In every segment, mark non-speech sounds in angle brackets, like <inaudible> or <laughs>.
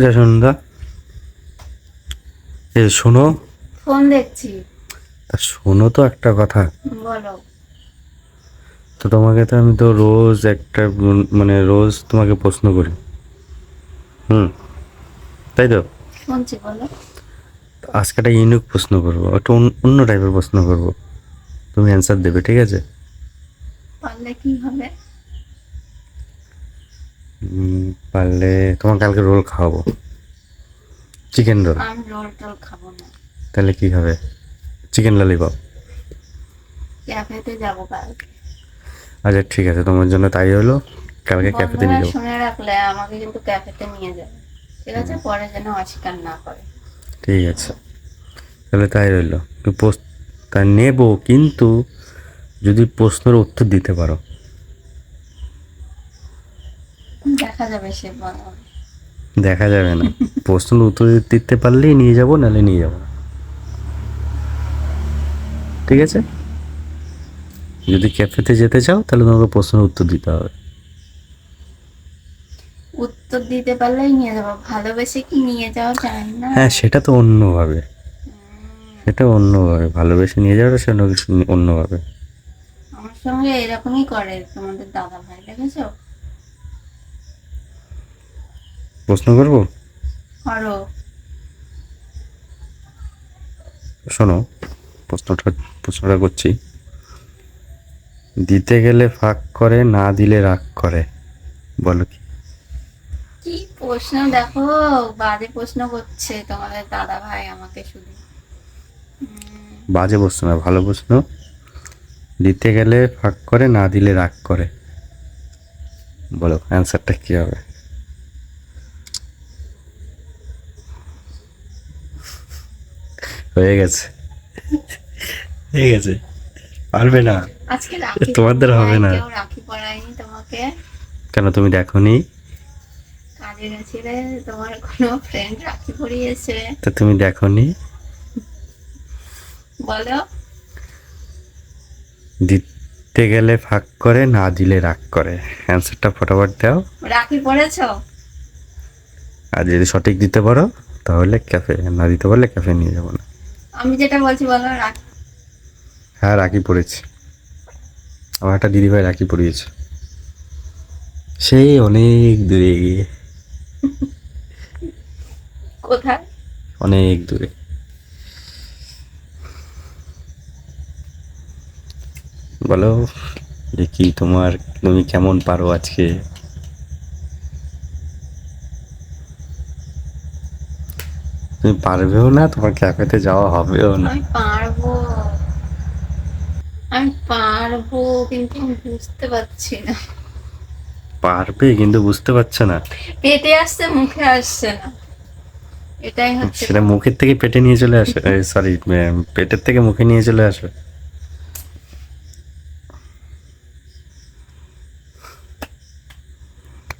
আচ্ছা সন্ধ্যা এ শোনো। ফোন দেখছি। তা শোনো তো একটা কথা। বলো। তো তোমাকে তো আমি তো রোজ একটা মানে রোজ তোমাকে প্রশ্ন করি। হুম তাই তো? শুনছি বলো। আজকে একটা ইউনিক প্রশ্ন করব একটা অন্য- টাইপের প্রশ্ন করব। তুমি অ্যান্সার দেবে ঠিক আছে? পারলে কি হবে? পারলে তোমার কালকে রোল খাওয়াবো। চিকেন রোল তাহলে কি হবে? চিকেন ললিপপ ক্যাফেতে যাব কালকে। আচ্ছা ঠিক আছে তোমার জন্য তাই হলো। কালকে ক্যাফেতে নিয়ে যাব। শুনে রাখলে আমাকে কিন্তু ক্যাফেতে নিয়ে যাবে। ঠিক আছে পরে যেন অস্বীকার না করে। ঠিক আছে। তাহলে তাই রইল। পোস্ট তা নেব কিন্তু যদি প্রশ্নের উত্তর দিতে পারো। দেখা যাবে সে দেখা যাবে না। প্রশ্নের উত্তর দিতে পারলেই নিয়ে যাব নাহলে নিয়ে যাব ঠিক আছে? যদি ক্যাফেতে যেতে চাও তাহলে তোমাকে প্রশ্নের উত্তর দিতে হবে। উত্তর দিতে পারলেই নিয়ে যাব। ভালোবেসে কি নিয়ে যাওয়া যায় না? হ্যাঁ সেটা তো অন্যভাবে। সেটা অন্যভাবে। ভালোবেসে নিয়ে যাওয়াটা সেটা অন্য- অন্যভাবে। আমার সঙ্গে এরকমই করে তোমাদের দাদা ভাই দেখেছ? প্রশ্ন করব? করো। শোনো প্রশ্নটা প্রশ্নটা করছি। দিতে গেলে ফাঁক করে না দিলে রাগ করে বলো কি? কি প্রশ্ন? দেখো বাজে প্রশ্ন করছে তোমাদের দাদা ভাই আমাকে শুধু। বাজে প্রশ্ন না ভালো প্রশ্ন। দিতে গেলে ফাঁক করে না দিলে রাগ করে বলো অ্যান্সারটা কি হবে? হয়ে গেছে। হয়ে গেছে। পারবে না। আজকে রাখি তোমাদের হবে না। কেন তুমি দেখোনি? কাজে গেছিলে তোমার কোনো ফ্রেন্ড রাখি পরিয়েছে তা তুমি দেখোনি? বলো। দিতে গেলে ফাঁক করে না দিলে রাগ করে। অ্যান্সারটা ফটাফট দাও। রাখি পড়েছো? আর যদি সঠিক দিতে পারো তাহলে ক্যাফে না দিতে পারলে ক্যাফে নিয়ে যাব না। আমি যেটা বলছি বলো রাখি। হ্যাঁ রাখি পড়েছি। আমার একটা দিদিভাই রাখি পড়িয়েছে। সেই অনেক দূরে। গিয়ে কোথায়? অনেক দূরে। বলো দেখি তোমার তুমি কেমন পারো আজকে? তুমি পারবেও না তোমার ক্যাফেতে যাওয়া হবেও না। আমি পারব। আমি পারব কিন্তু বুঝতে পারছি না। পারবে কিন্তু বুঝতে পারছ না। পেটে আসছে মুখে আসছে না। এটাই হচ্ছে সেটা মুখের থেকে পেটে নিয়ে চলে আসে। <laughs> সরি পেটের থেকে মুখে নিয়ে চলে আসবে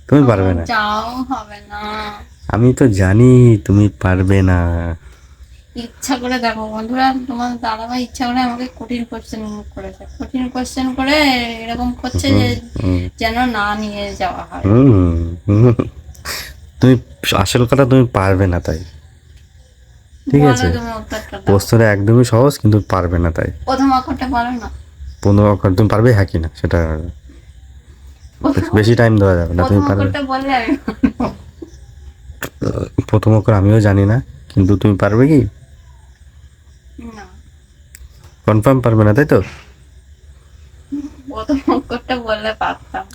তুমি পারবে না। যাও হবে না। আমি তো জানি তুমি পারবে না। ইচ্ছা করে দেখো বন্ধুরা তোমার দাদা ভাই ইচ্ছা করে আমাকে কঠিন কোশ্চেন করেছে। কঠিন কোশ্চেন করে এরকম করছে যে যেন না নিয়ে যাওয়া হয়। তুমি আসল কথা তুমি পারবে না তাই। ঠিক আছে। প্রশ্নটা একদমই সহজ কিন্তু পারবে না তাই। প্রথম অক্ষরটা বলো না? পনেরো অক্ষর তুমি পারবে হ্যাঁ কি না সেটা বেশি টাইম দেওয়া যাবে না তুমি পারবে। বললে প্রথম অক্ষর আমিও জানি না কিন্তু তুমি পারবে কি? কনফার্ম পারবে না তাই তো?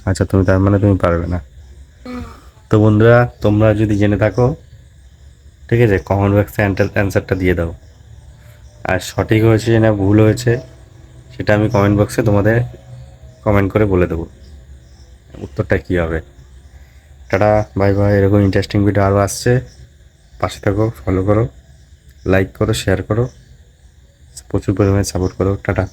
আচ্ছা তুমি তার মানে তুমি পারবে না। তো বন্ধুরা তোমরা যদি জেনে থাকো ঠিক আছে কমন বক্সে অ্যান্সারটা দিয়ে দাও। আর সঠিক হয়েছে না ভুল হয়েছে সেটা আমি কমেন্ট বক্সে তোমাদের কমেন্ট করে বলে দেবো উত্তরটা কী হবে। Tata, bye bye. এরকম ইন্টারেস্টিং ভিডিও আরও আসছে। পাশে থাকো ফলো করো লাইক করো শেয়ার করো। প্রচুর পরিমাণে সাপোর্ট করো। টাটা।